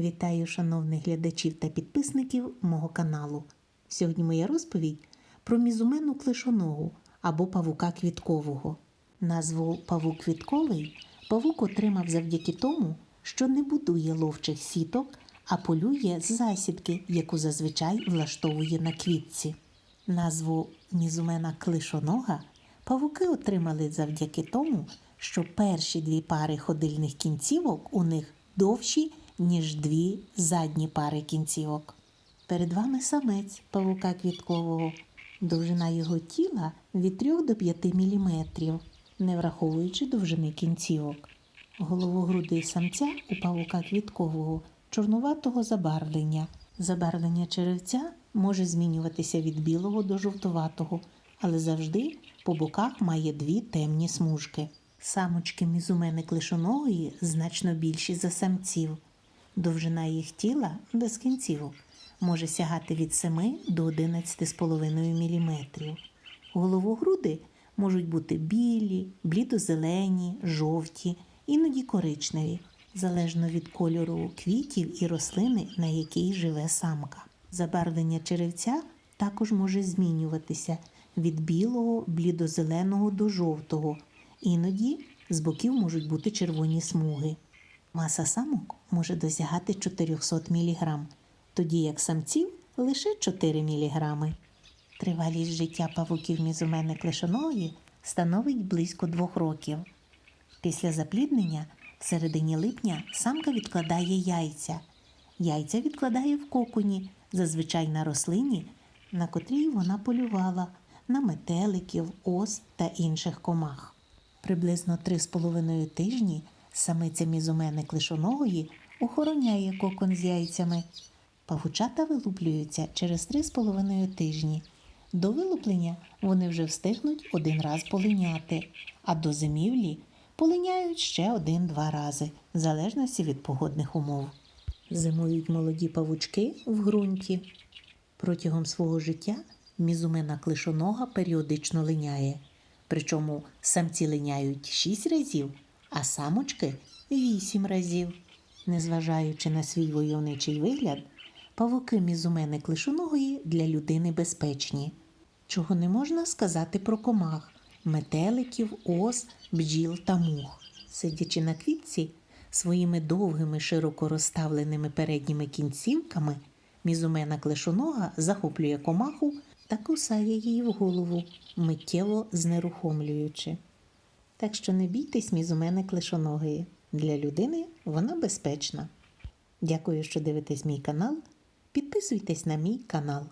Вітаю шановних глядачів та підписників мого каналу. Сьогодні моя розповідь про мізумену клишоногу або павука квіткового. Назву павук квітковий павук отримав завдяки тому, що не будує ловчих сіток, а полює з засідки, яку зазвичай влаштовує на квітці. Назву мізумена клишонога павуки отримали завдяки тому, що перші дві пари ходильних кінцівок у них довші, ніж дві задні пари кінцівок. Перед вами самець павука квіткового. Довжина його тіла від 3 до 5 мм, не враховуючи довжини кінцівок. Головогрудий самця у павука квіткового чорнуватого забарвлення. Забарвлення черевця може змінюватися від білого до жовтуватого, але завжди по боках має дві темні смужки. Самочки мізумени клишоногої значно більші за самців. Довжина їх тіла без кінцівок може сягати від 7 до 11,5 мм. Головогруди можуть бути білі, блідозелені, жовті, іноді коричневі, залежно від кольору квітів і рослини, на якій живе самка. Забарвлення черевця також може змінюватися від білого, блідозеленого до жовтого. Іноді з боків можуть бути червоні смуги. Маса самок може досягати 400 мг, тоді як самців лише 4 мг. Тривалість життя павуків мізумени клешоної становить близько двох років. Після запліднення в середині липня самка відкладає яйця. Яйця відкладає в коконі, зазвичай на рослині, на котрій вона полювала, на метеликів, ос та інших комах. Приблизно 3,5 тижні самиця мізумени клишоногої охороняє кокон з яйцями. Павучата вилуплюються через 3,5 тижні. До вилуплення вони вже встигнуть один раз полиняти, а до зимівлі полиняють ще один-два рази, в залежності від погодних умов. Зимують молоді павучки в ґрунті. Протягом свого життя мізумена клишонога періодично линяє. Причому самці линяють 6 разів, а самочки 8 разів. Незважаючи на свій войовничий вигляд, павуки мізумени клишоногої для людини безпечні. Чого не можна сказати про комах, метеликів, ос, бджіл та мух. Сидячи на квітці, своїми довгими широко розставленими передніми кінцівками, мізумена клишонога захоплює комаху та кусає її в голову, миттєво знерухомлюючи. Так що не бійтесь мізумени клишоногої. Для людини вона безпечна. Дякую, що дивитесь мій канал. Підписуйтесь на мій канал.